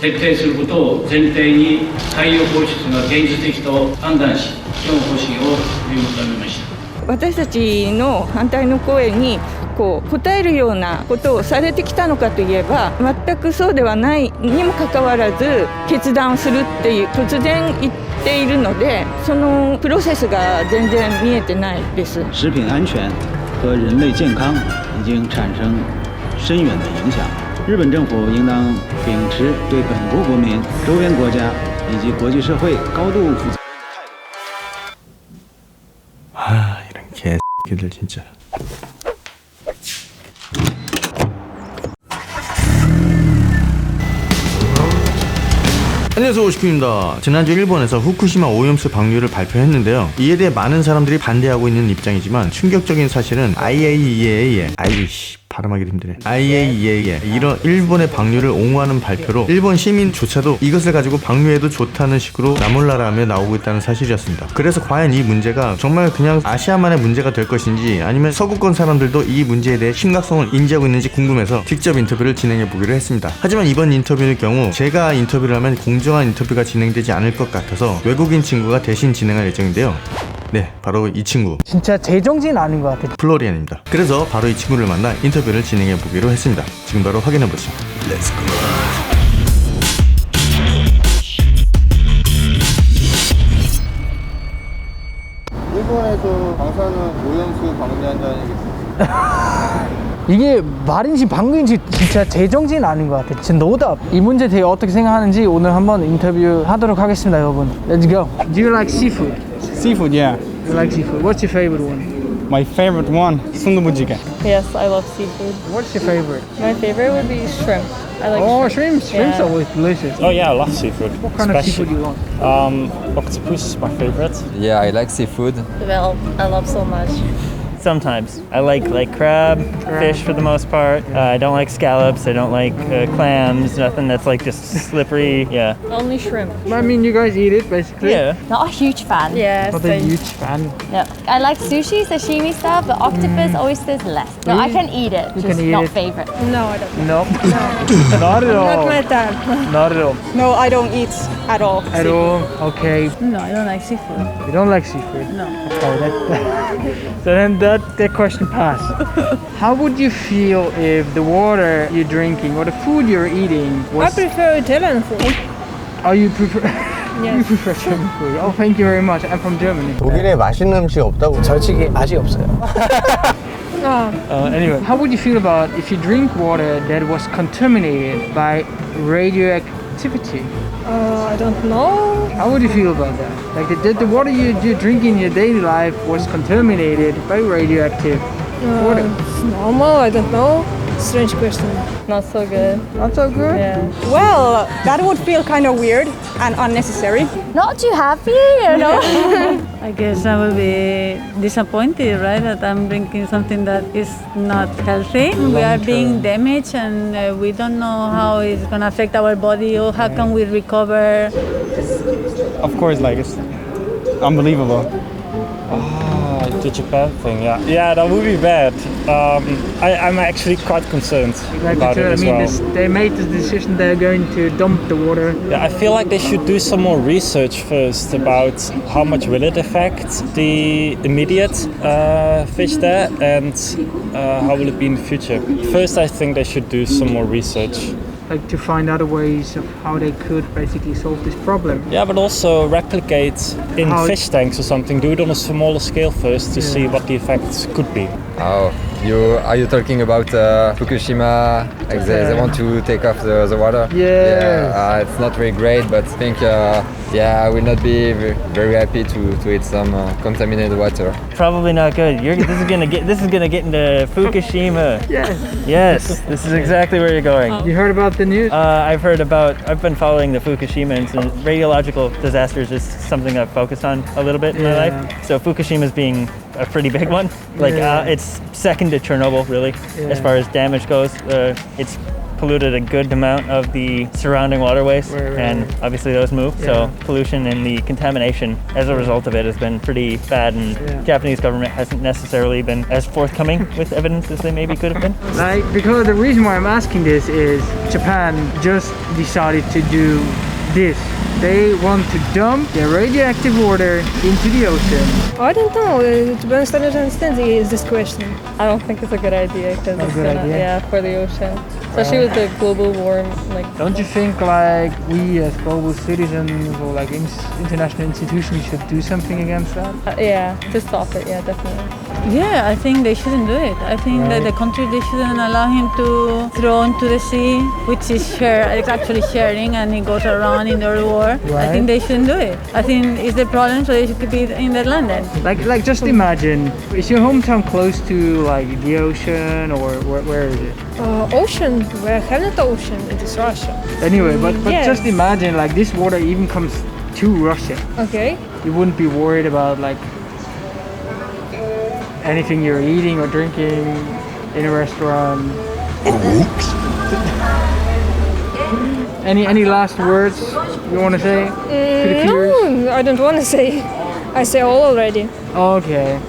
徹底することを前提に海洋放出が現実的と判断し基本方針を取りまとめました私たちの反対の声にこう応えるようなことをされてきたのかといえば全くそうではないにもかかわらず決断をするっていう突然言っているのでそのプロセスが全然見えてないです。食品安全和人类健康已经产生深远的影响。日本政府应当秉持对本国国民、周边国家以及国际社会高度负责。 아 이런 개새끼들 진짜 안녕하세요 오시쿠입니다 지난주 일본에서 후쿠시마 오염수 방류를 발표했는데요 이에 대해 많은 사람들이 반대하고 있는 입장이지만 충격적인 사실은 IAEA의 아이씨 발음하기 힘드네. IAEA의 이런 일본의 방류를 옹호하는 발표로 일본 시민조차도 이것을 가지고 방류해도 좋다는 식으로 나몰라라며 나오고 있다는 사실이었습니다. 그래서 과연 이 문제가 정말 그냥 아시아만의 문제가 될 것인지 아니면 서구권 사람들도 이 문제에 대해 심각성을 인지하고 있는지 궁금해서 직접 인터뷰를 진행해 보기로 했습니다. 하지만 이번 인터뷰의 경우 제가 인터뷰를 하면 공정한 인터뷰가 진행되지 않을 것 같아서 외국인 친구가 대신 진행할 예정인데요 네 바로 이 친구 진짜 제정신 아닌 것 같아. 플로리안입니다. 그래서 바로 이 친구를 만나 인터뷰를 진행해 보기로 했습니다. 지금 바로 확인해 보시죠. 렛츠고. 일본에서 방사능 오염수 방류한다는 게 이게 말인지 방금인지 진짜 제정신 아닌 것 같아. 진짜 노답. 이 문제 되게 어떻게 생각하는지 오늘 한번 인터뷰 하도록 하겠습니다, 여러분. Let's go. Do you like seafood? Seafood, yeah. You like seafood. What's your favorite one? My favorite one, sundubu jjigae. Yes, I love seafood. What's your favorite? My favorite would be shrimp. I like Oh, shrimp. shrimp. Shrimp's Yeah. always delicious. Oh yeah, I love seafood. What kind of seafood do you want? Um, octopus is my favorite. Yeah, I like seafood. Well, I love so much. Sometimes I like like crab, fish for the most part. Uh, I don't like scallops. I don't like uh, clams. Nothing that's like just slippery. Yeah. Only shrimp. I mean, you guys eat it basically. Yeah. Not a huge fan. Yeah, Not a same. huge fan. No. I like sushi, sashimi stuff, but octopus, oysters, less. No, I can eat it. You just can eat not it. favorite. No, I don't. Nope. Not at all. type. Not at all. No, I don't eat at all. At all. Okay. No, I don't like seafood. You don't like seafood. No. Okay, that, so then that, that question passed. How would you feel if the water you're drinking or the food you're eating I was? prefer Italian food. Oh, you prefer? you Yes. prefer German food. Oh, thank you very much. I'm from Germany. 독일에 맛있는 음식 없다고. 솔직히 맛이 없어요. Oh, Uh, anyway, how would you feel about if you drink water that was contaminated by radioactivity? uh, I don't know. How would you feel about that? Like the, the water you, you drink in your daily life was contaminated by radioactive water. It's normal. I don't know. Strange question. Not so good. Not so good. Yeah. Well, that would feel kind of weird and unnecessary. Not too happy, you know? I guess I will be disappointed, right? That I'm drinking something that is not healthy. We are being damaged and uh, we don't know how it's going to affect our body or how can we recover. Of course, like it's unbelievable. The Japan thing. Yeah, yeah, that would be bad. Um, I, I'm actually quite concerned Like about it I mean, well. this, they made the decision they're going to dump the water. Yeah, I feel like they should do some more research first about how much will it affect the immediate uh, fish there and uh, how will it be in the future. First, I think they should do some more research. Like to find other ways of how they could basically solve this problem. Yeah, but also replicate in How- fish tanks or something. Do it on a smaller scale first to see what the effects could be. Oh, you are you talking about uh, Fukushima? Like they, they want to take off the, the water? Yeah. Yeah, uh, it's not very great, but I think uh, yeah, I will not be very happy to, to eat some uh, contaminated water. Probably not good. You're, this is gonna get this is gonna get into Fukushima. Yes. Yes, this is exactly where you're going. You heard about the news? Uh, I've heard about. I've been following the Fukushima incident. Radiological disasters is something I've focused on a little bit in my life. So Fukushima is being a pretty big one. Like Yeah. uh, it's second to Chernobyl, really, Yeah. as far as damage goes. Uh, it's polluted a good amount of the surrounding waterways, Right, right, and right. obviously those move. Yeah. So pollution and the contamination as a result of it has been pretty bad, and Yeah. Japanese government hasn't necessarily been as forthcoming with evidence as they maybe could have been. Like, because the reason why I'm asking this is Japan just decided to do this. They want to dump their radioactive water into the ocean. I don't know. uh, To be honest, I don't understand the- this question. I don't think it's a good idea because Not a it's good gonna, idea? yeah, for the ocean, especially with the global warm, like. Don't you think like we as global citizens or like in- international institutions should do something against that? Uh, yeah, to stop it. Yeah, definitely. Yeah, I think they shouldn't do it. I think that the country they shouldn't allow him to throw into the sea, which is share. It's actually sharing, and he goes around in the war. I think they shouldn't do it. I think it's the problem, so they should be in their land then. Like, like just imagine, is your hometown close to like the ocean or where, where is it? Uh, ocean. We have not ocean. It is Russia. Anyway, but, but Yes. just imagine like this water even comes to Russia. Okay. You wouldn't be worried about like anything you're eating or drinking in a restaurant. any any last words you want to say to Mm, viewers? no, I don't want to say. I say all already. Okay.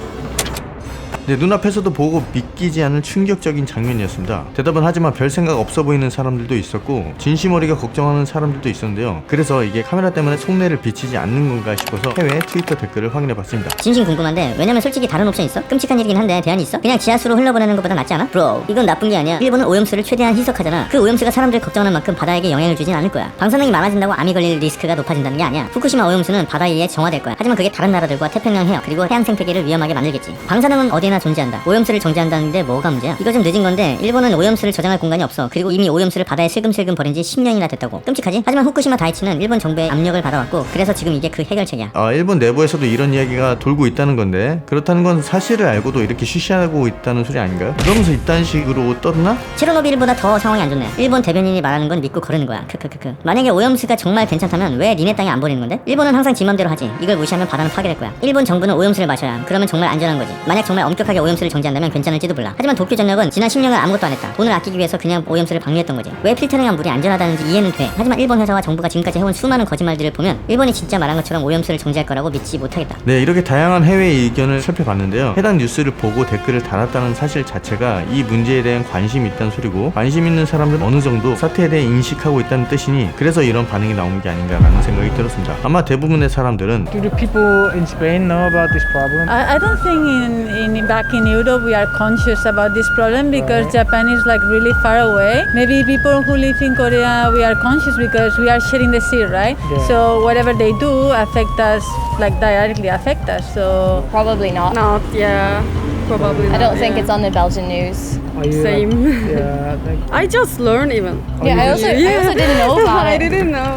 내 눈앞에서도 보고 믿기지 않을 충격적인 장면이었습니다. 대답은 하지만 별 생각 없어 보이는 사람들도 있었고 진심어리가 걱정하는 사람들도 있었는데요. 그래서 이게 카메라 때문에 속내를 비치지 않는 건가 싶어서 해외 트위터 댓글을 확인해 봤습니다. 진심 궁금한데 왜냐면 솔직히 다른 옵션 있어? 끔찍한 일이긴 한데 대안이 있어? 그냥 지하수로 흘러보내는 것보다 낫지 않아? 브로 이건 나쁜 게 아니야 일본은 오염수를 최대한 희석하잖아 그 오염수가 사람들 걱정하는 만큼 바다에게 영향을 주진 않을 거야 방사능이 많아진다고 암이 걸릴 리스크가 높아진다는 게 아니야 후쿠시마 오염수는 바다 위에 정화될 거야 하지만 그게 다른 나라들과 태평양 해역 그리고 해양 생태계를 위험하게 만들겠지 방사능은 어디 에나 존재한다 오염수를 정지한다는데 뭐가 문제야 이거 좀 늦은 건데 일본은 오염수를 저장할 공간이 없어 그리고 이미 오염수를 바다에 슬금슬금 버린 지 10년이나 됐다고 끔찍하지? 하지만 후쿠시마 다이치는 일본 정부의 압력을 받아왔고 그래서 지금 이게 그 해결책이야 아, 일본 내부에서도 이런 이야기가 돌고 있다는 건데 그렇다는 건 사실을 알고도 이렇게 쉬쉬하고 있다는 소리 아닌가요? 그러면서 이딴 식으로 떴나? 체르노빌보다 더 상황이 안 좋네. 일본 대변인이 말하는 건 믿고 거르는 거야. 크크크크. 만약에 오염수가 정말 괜찮다면 왜 니네 땅에 안 버리는 건데? 일본은 항상 지 맘대로 하지. 이걸 무시하면 바다는 파괴될 거야. 일본 정부는 오염수를 마셔야. 그러면 정말 안전한 거지. 만약 정말 엄격 하게 오염수를 정지한다면 괜찮을지도 몰라. 하지만 도쿄 전력은 지난 10년간 아무것도 안 했다. 돈을 아끼기 위해서 그냥 오염수를 방류했던 거지. 왜 필터링한 물이 안전하다는지 이해는 돼. 하지만 일본 회사와 정부가 지금까지 해온 수많은 거짓말들을 보면 일본이 진짜 말한 것처럼 오염수를 정지할 거라고 믿지 못하겠다. 네, 이렇게 다양한 해외 의견을 살펴봤는데요. 해당 뉴스를 보고 댓글을 달았다는 사실 자체가 이 문제에 대한 관심이 있다는 소리고 관심 있는 사람들은 어느 정도 사태에 대해 인식하고 있다는 뜻이니 그래서 이런 반응이 나오는 게 아닌가라는 생각이 들었습니다. 아마 대부분의 사람들은 Do the people in Spain know about this problem? I, I don't think in, in back in Europe we are conscious about this problem because Japan is like really far away. Maybe people who live in Korea we are conscious because we are sharing the sea, right? Yeah. So whatever they do affect us, like directly affect us. So Probably not. Not. Yeah. Probably. Not. I don't think yeah. it's on the Belgian news. Are you, like- Same. yeah, like, I just learned even. Oh, yeah, I also, I also didn't know about I didn't know.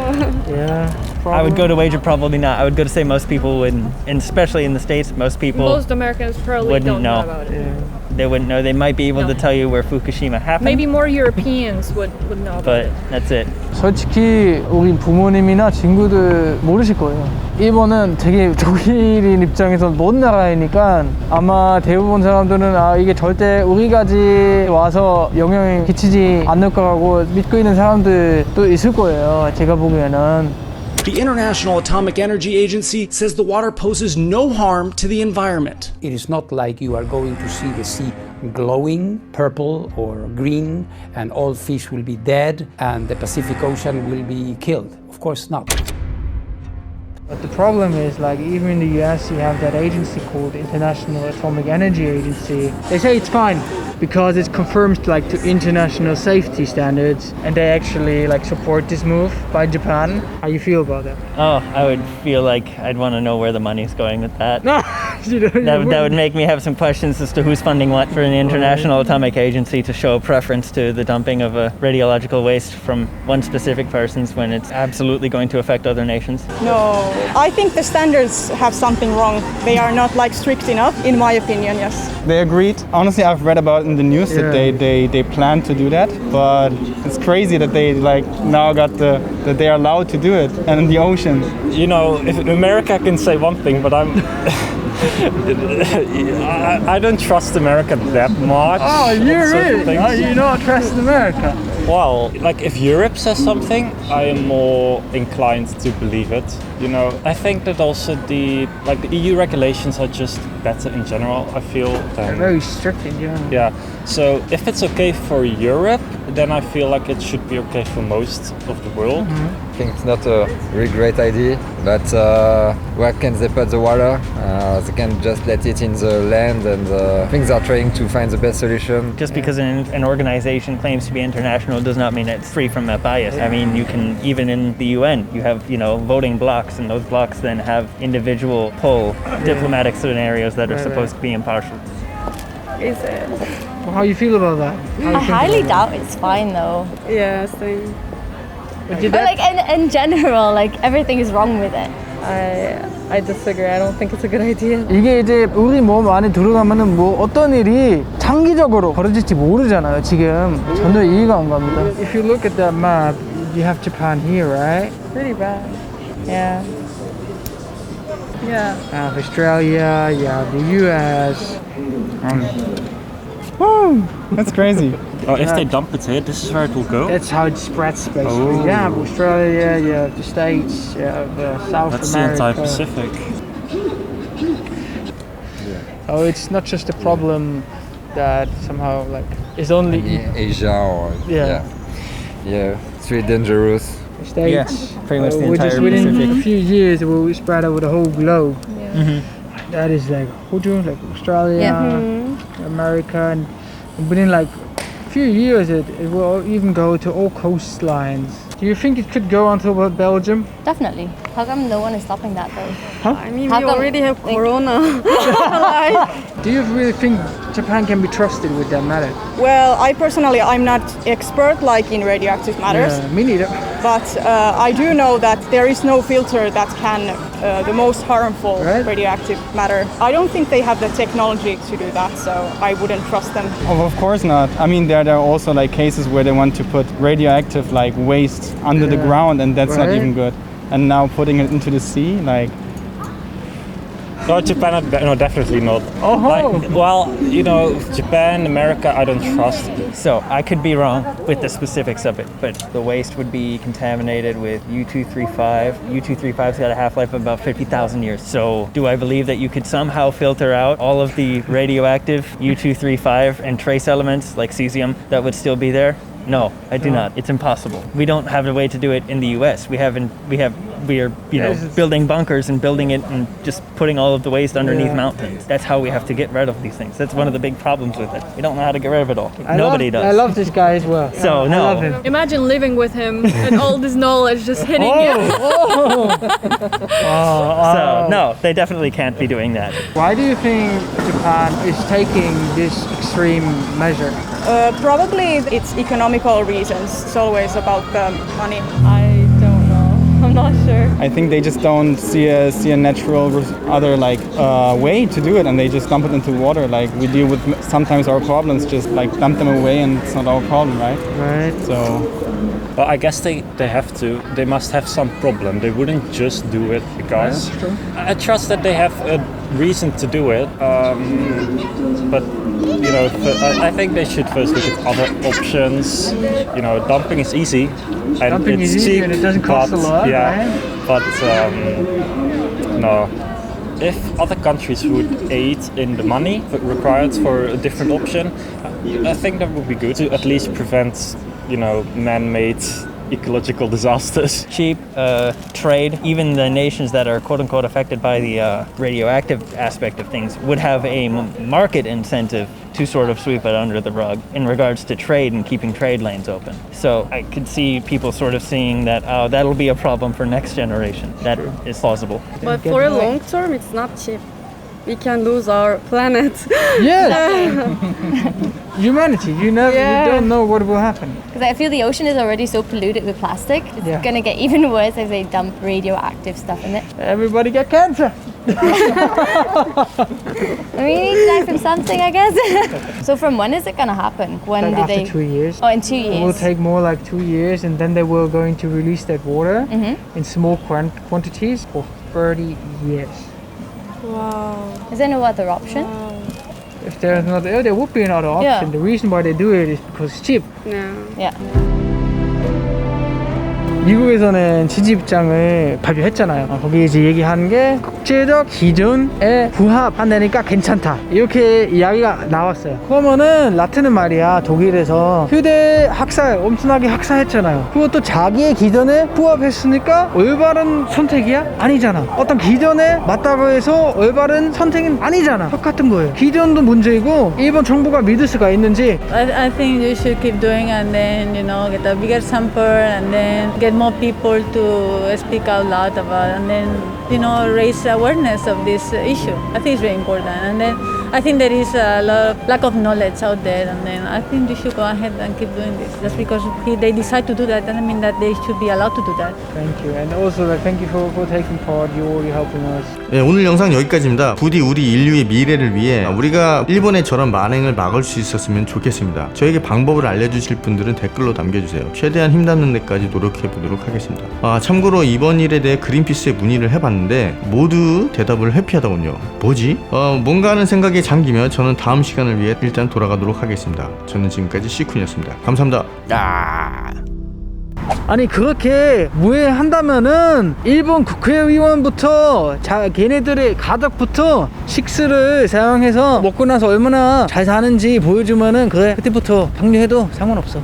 yeah. I would go to wager probably not. I would go to say most people would, and especially in the states, most people Most Americans probably wouldn't don't know, know. about it. they wouldn't know. They might be able to No. tell you where Fukushima happened. Maybe more Europeans would, would know about but it. that's it. 솔직히 우리 부모님이나 친구들 모르실 거예요. 일본은 되게 독일인 입장에서 먼 나라이니까 아마 대부분 사람들은 아 이게 절대 우리까지 와서 영향을 끼치지 않을 거라고 믿고 있는 사람들도 있을 거예요. 제가 보기에는. The International Atomic Energy Agency says the water poses no harm to the environment. It is not like you are going to see the sea glowing purple or green and all fish will be dead and the Pacific Ocean will be killed. Of course not. But the problem is, like, even in the US, you have that agency called International Atomic Energy Agency. They say it's fine because it confirms, like, to international safety standards, and they actually, like, support this move by Japan. How you feel about that? Oh, I would feel like I'd want to know where the money's going with that. No, you don't, you that, would- that would make me have some questions as to who's funding what for an international atomic agency to show preference to the dumping of a radiological waste from one specific person's when it's absolutely going to affect other nations. No, I think the standards have something wrong. They are not like strict enough, in my opinion. Yes. They agreed. Honestly, I've read about in the news Yeah. that they, they, they plan to do that, but it's crazy that they like now got the that they are allowed to do it and in the ocean. You know, if America can say one thing, but I'm. I, I don't trust America that much. Oh, you certain really? things. Oh, you not trust America? Well, like if Europe says something, I am more inclined to believe it. You know, I think that also the like the EU regulations are just better in general. I feel They're very strict in general. yeah. So if it's okay for Europe, then I feel like it should be okay for most of the world. I think it's not a really great idea, but uh, where can they put the water? Uh, they can just let it in the land, and uh, things are trying to find the best solution. Just because an, an organization claims to be international does not mean it's free from that bias. I mean, you can even in the UN, you have you know voting blocks, and those blocks then have individual pull diplomatic scenarios that are Right, supposed to be impartial. Is it? Well, how you feel about that? How you I think highly about doubt it's fine though. Yeah, same. But But did that- like in, in general, like everything is wrong with it. I I disagree. I don't think it's a good idea. 이게 이제 우리 몸 안에 들어가면은 뭐 어떤 일이 장기적으로 벌어질지 모르잖아요. 지금 전혀 이해가 안 갑니다. If you look at that map, you have Japan here, right? Pretty bad. Yeah. Yeah. You have Australia, you have the US. Um, That's crazy. Oh, if Yeah. they dump it here, this is where it will go. That's how it spreads basically. Oh. You have Australia, you have the States, you have uh, South That's the entire Pacific. Oh, it's not just a problem that somehow like is only In Asia or Yeah. yeah, yeah, it's really dangerous. States. Yeah, pretty much uh, the which is entire within Pacific. a few years it will spread over the whole globe. Mhm. That is like Hoju, like Australia, Yeah. America, and within like a few years it, it will even go to all coastlines. Do you think it could go onto about Belgium? Definitely. How come no one is stopping that though? Huh? I mean, How we come- already have like- corona. like, Do you really think Japan can be trusted with that matter? Well, I personally, I'm not expert like in radioactive matters, Yeah, me neither. but uh, I do know that there is no filter that can uh, the most harmful Right. radioactive matter. I don't think they have the technology to do that, so I wouldn't trust them. Oh, of course not. I mean, there, there are also like cases where they want to put radioactive like waste under the ground, and that's not even good. And now putting it into the sea, like No, Japan, no, definitely not. Oh, Like, well, you know, Japan, America, I don't trust. So I could be wrong with the specifics of it, but the waste would be contaminated with U235. U235's got a half-life of about 50,000 years. So do I believe that you could somehow filter out all of the radioactive U235 and trace elements like cesium that would still be there? No, I do No. not. It's impossible. We don't have a way to do it in the U.S. We haven't. We have. We are, you know, Yes, it's- building bunkers and building it and just putting all of the waste underneath Yeah. mountains. That's how we have to get rid of these things. That's one of the big problems with it. We don't know how to get rid of it all. I Nobody love, does. I love this guy as well. So, no. I no. love him. imagine living with him and all this knowledge just hitting Oh, you. oh. Oh, So oh. no, they definitely can't be doing that. Why do you think Japan is taking this extreme measure? Uh, probably it's economical reasons. It's always about the money. I don't know. I'm not sure. I think they just don't see a see a natural other like uh, way to do it, and they just dump it into water. Like we deal with sometimes our problems, just like dump them away, and it's not our problem, right? Right. So Well, I guess they, they have to. They must have some problem. They wouldn't just do it because. True. I trust that they have a reason to do it. Um, but you know, I think they should first look at other options. You know, dumping is easy, and Dumping it's is easy cheap, and it doesn't cost but, a lot, Yeah, right? but um, no. If other countries would aid in the money required for a different option, I think that would be good to at least prevent, you know, man-made ecological disasters. Cheap uh, trade, even the nations that are quote unquote affected by the uh, radioactive aspect of things would have a m- market incentive to sort of sweep it under the rug in regards to trade and keeping trade lanes open. So I could see people sort of seeing that, oh, that'll be a problem for next generation. That is plausible. But for a long term, it's not cheap. We can lose our planet. Yeah. Humanity, you never, Yeah. you don't know what will happen. Because I feel the ocean is already so polluted with plastic. It's Yeah. gonna get even worse if they dump radioactive stuff in it. Everybody get cancer. I mean, you need to die from something, I guess. so from when is it gonna happen? When Like do after they? two years. Oh, in two years. It will take more like two years, and then they will going to release that water Mhm. in small quant- quantities for 30 years. Wow. Is there no other option? If there's not, oh, there would be another option. Yeah. The reason why they do it is because it's cheap. Yeah. Yeah. 미국에서는 지지 입장을 발표했잖아요. 어, 거기 이제 얘기하는 게 국제적 기준에 부합한다니까 괜찮다. 이렇게 이야기가 나왔어요. 그러면은 라틴은 말이야 독일에서 휴대 학살 엄청나게 학살했잖아요. 그것도 자기의 기준에 부합했으니까 올바른 선택이야? 아니잖아. 어떤 기준에 맞다고 해서 올바른 선택은 아니잖아. 똑같은 거예요. 기준도 문제이고 일본 정부가 믿을 수가 있는지 I, I think you should keep doing and then you know get a bigger sample and then get more people to speak out loud about and then you know raise awareness of this issue. I think it's very important and then I think there is a lot of lack of knowledge out there and then I think you should go ahead and keep doing this. Just because he, they decide to do that doesn't mean that they should be allowed to do that. Thank you. And also like, thank you for, for taking part. You're really helping us. 네, 오늘 영상 여기까지입니다. 부디 우리 인류의 미래를 위해 우리가 일본의 저런 만행을 막을 수 있었으면 좋겠습니다. 저에게 방법을 알려주실 분들은 댓글로 남겨주세요. 최대한 힘닿는 데까지 노력해 보도록 하겠습니다. 아, 참고로 이번 일에 대해 그린피스에 문의를 해봤는데 모두 대답을 회피하더군요. 뭐지? 어, 뭔가 하는 생각에 잠기면 저는 다음 시간을 위해 일단 돌아가도록 하겠습니다. 저는 지금까지 시쿤이었습니다. 감사합니다. 야. 아니 그렇게 무해한다면은 일본 국회의원부터 자 걔네들의 가족부터 식스를 사용해서 먹고 나서 얼마나 잘 사는지 보여주면은 그래 그때부터 방류해도 상관없어.